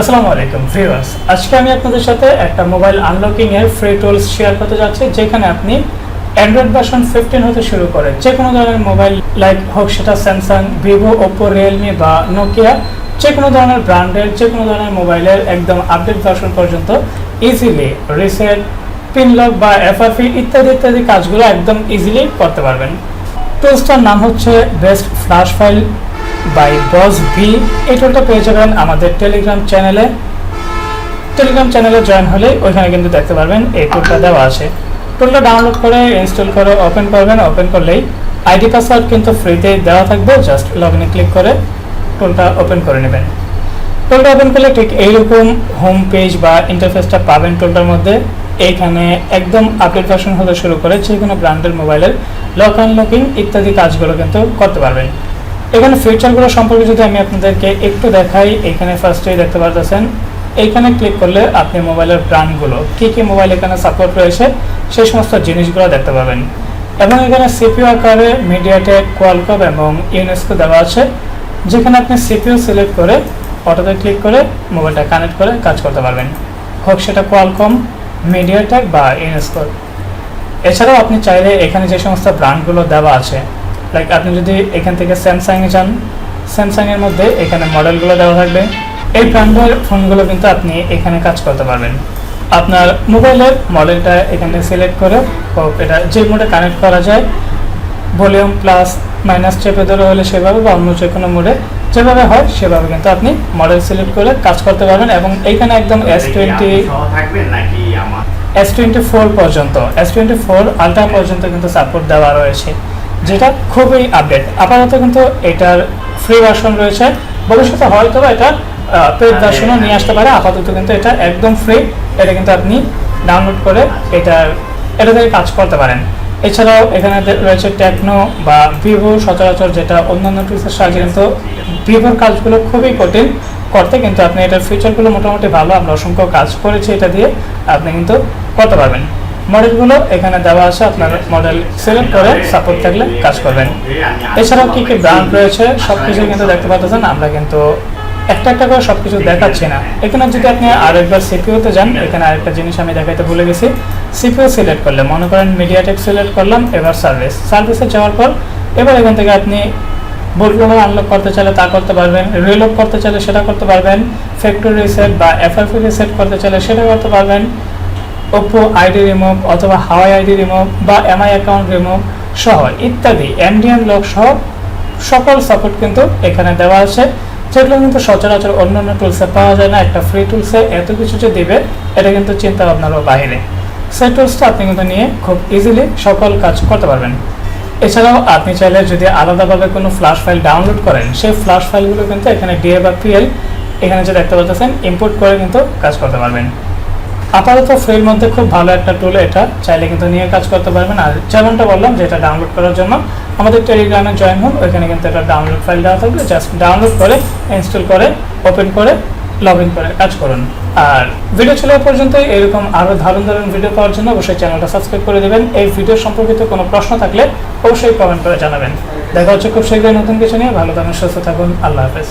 আসসালামু আলাইকুম ভিউয়ার্স আজকে আমি আপনাদের সাথে একটা মোবাইল আনলকিং এর ফ্রি টুলস শেয়ার করতে যাচ্ছি, যেখানে আপনি অ্যান্ড্রয়েড ভার্সন ফিফটিন হতে শুরু করে যে কোনো ধরনের মোবাইল লাইক হোক সেটা স্যামসাং ভিভো ওপো রিয়েলমি বা নোকিয়া যে কোনো ধরনের ব্র্যান্ডের যে কোনো ধরনের মোবাইলের একদম আপডেট ভার্সন পর্যন্ত ইজিলি রিসেট পিনলক বা এফআরপি ইত্যাদি ইত্যাদি কাজগুলো একদম ইজিলি করতে পারবেন। টুলসটার নাম হচ্ছে best flash file by boss V এই টুলটা পেয়ে যাবেন আমাদের টেলিগ্রাম চ্যানেলে টেলিগ্রাম চ্যানেলে জয়েন হলে ওইখানে কিন্তু দেখতে পারবেন এই টুলটা দেওয়া আছে। টুলটা ডাউনলোড করে ইনস্টল করে ওপেন করবেন ওপেন করলেই আইডি পাসওয়ার্ড কিন্তু ফ্রিতে দেওয়া থাকবে। জাস্ট লগ ইনে ক্লিক করে টুলটা ওপেন করে নেবেন। টুলটা ওপেন করলে ঠিক এইরকম হোম পেজ বা ইন্টারফেসটা পাবেন টুলটার মধ্যে। এইখানে একদম আপডেট ভার্সন হতে শুরু করে যে কোনো ব্র্যান্ডের মোবাইলের লক আনলকিং ইত্যাদি কাজগুলো কিন্তু করতে পারবেন। এখানে ফিচারগুলো সম্পর্কে যদি আমি আপনাদেরকে একটু দেখাই, এখানে ফার্স্টেই দেখতে পারতেছেন এইখানে ক্লিক করলে আপনি মোবাইলের ব্র্যান্ডগুলো কী কী মোবাইল এখানে সাপোর্ট রয়েছে, সেই সমস্ত জিনিসগুলো দেখতে পাবেন। এবং এখানে সিপিও আকারে মিডিয়াটেক কোয়ালকম এবং ইউনেস্কো দেওয়া আছে, যেখানে আপনি সিপিও সিলেক্ট করে অটোতে ক্লিক করে মোবাইলটা কানেক্ট করে কাজ করতে পারবেন। হোক সেটা কোয়ালকম মিডিয়াটেক বা ইউনেস্কো এছাড়াও আপনি চাইলে এখানে যে সমস্ত ব্র্যান্ডগুলো দেওয়া আছে লাইক আপনি যদি এখান থেকে স্যামসাংয়ে যান স্যামসাংয়ের মধ্যে এখানে মডেলগুলো দেওয়া থাকবে। এই ব্র্যান্ডের ফোনগুলো কিন্তু আপনি এখানে কাজ করতে পারবেন। আপনার মোবাইলের মডেলটা এখানে সিলেক্ট করে এটা যে মোডে কানেক্ট করা যায় ভলিউম প্লাস মাইনাস চেপে ধরে হলে সেভাবে বা অন্য যে কোনো মোডে যেভাবে হয় সেভাবে কিন্তু আপনি মডেল সিলেক্ট করে কাজ করতে পারবেন এবং এইখানে একদম S twenty S twenty four পর্যন্ত এস টোয়েন্টি ফোর আলট্রা পর্যন্ত কিন্তু সাপোর্ট দেওয়া রয়েছে। যেটা খুবই আপডেট আপাতত কিন্তু এটার ফ্রি ভার্সন রয়েছে। ভবিষ্যতে হয়তো বা এটা পেড ভার্সনও নিয়ে আসতে পারে। আপাতত কিন্তু এটা একদম ফ্রি এটা কিন্তু আপনি ডাউনলোড করে এটার এটা থেকে কাজ করতে পারেন। এছাড়াও এখানে রয়েছে টেকনো বা ভিভো সচরাচর যেটা অন্যান্য টুলসের সাহায্যে কিন্তু ভিভোর কাজগুলো খুবই কঠিন করতে কিন্তু আপনি এটার ফিচারগুলো মোটামুটি ভালো। আমরা অসংখ্য কাজ করেছি এটা দিয়ে। আপনি কিন্তু করতে পারবেন। মডেলগুলো এখানে দেওয়া আছে, আপনার মডেল সিলেক্ট করে সাপোর্ট থাকলে কাজ করবেন। এছাড়াও কি কি ব্র্যান্ড রয়েছে সব কিছু কিন্তু দেখতে পাচ্ছেন, আমরা কিন্তু একটা একটা করে সব কিছু দেখাচ্ছি না। এখানে যদি আপনি আরেকবার সিপিওতে যান, এখানে আরেকটা জিনিস আমি দেখাইতে ভুলে গেছি। সিপিও সিলেক্ট করলে, মনে করেন মিডিয়াটেক সিলেক্ট করলাম, এবার সার্ভিস সার্ভিসে যাওয়ার পর, এবার এখান থেকে আপনি বোর্ডগুলো আনলক করতে চাইলে তা করতে পারবেন রিলক করতে চাইলে সেটা করতে পারবেন ফ্যাক্টরি রিসেট বা এফআরপি রিসেট করতে চাইলে সেটা করতে পারবেন। ওপো আইডি রিমুভ অথবা হাওয়াই আইডি রিমুভ বা এমআই অ্যাকাউন্ট রিমুভ সহ ইত্যাদি এমডিএন লক সহ সকল সাপোর্ট কিন্তু এখানে দেওয়া আছে। যেগুলো কিন্তু সচরাচর অন্য অন্য টুলসে পাওয়া যায় না। একটা ফ্রি টুলসে এত কিছু যে দিবে, এটা কিন্তু চিন্তা ভাবনারও বাইরে। সেই টুলসটা আপনি কিন্তু নিয়ে খুব ইজিলি সকল কাজ করতে পারবেন। এছাড়াও আপনি চাইলে যদি আলাদাভাবে কোনো ফ্ল্যাশ ফাইল ডাউনলোড করেন, সেই ফ্ল্যাশ ফাইলগুলো কিন্তু এখানে ডিএ বা পিএল এখানে যে দেখতে পাচ্ছেন ইম্পোর্ট করে কিন্তু কাজ করতে পারবেন। আপাতত ফ্রির মধ্যে খুব ভালো একটা টুল এটা, চাইলে কিন্তু নিয়ে কাজ করতে পারবেন। আর যেমনটা বললাম যে এটা ডাউনলোড করার জন্য আমাদের টেলিগ্রামে জয়েন হন, ওইখানে কিন্তু এটা ডাউনলোড ফাইল দেওয়া থাকবে। জাস্ট ডাউনলোড করে ইনস্টল করে ওপেন করে লগ ইন করে কাজ করুন। আর ভিডিও চলে এ পর্যন্তই এরকম আরও দারুণ দারুণ ভিডিও পাওয়ার জন্য অবশ্যই চ্যানেলটা সাবস্ক্রাইব করে দেবেন। এই ভিডিও সম্পর্কিত কোনো প্রশ্ন থাকলে অবশ্যই কমেন্ট করে জানাবেন। দেখা হচ্ছে খুব শীঘ্রই নতুন কিছু নিয়ে। ভালো থাকুন, সুস্থ থাকুন। আল্লাহ হাফেজ।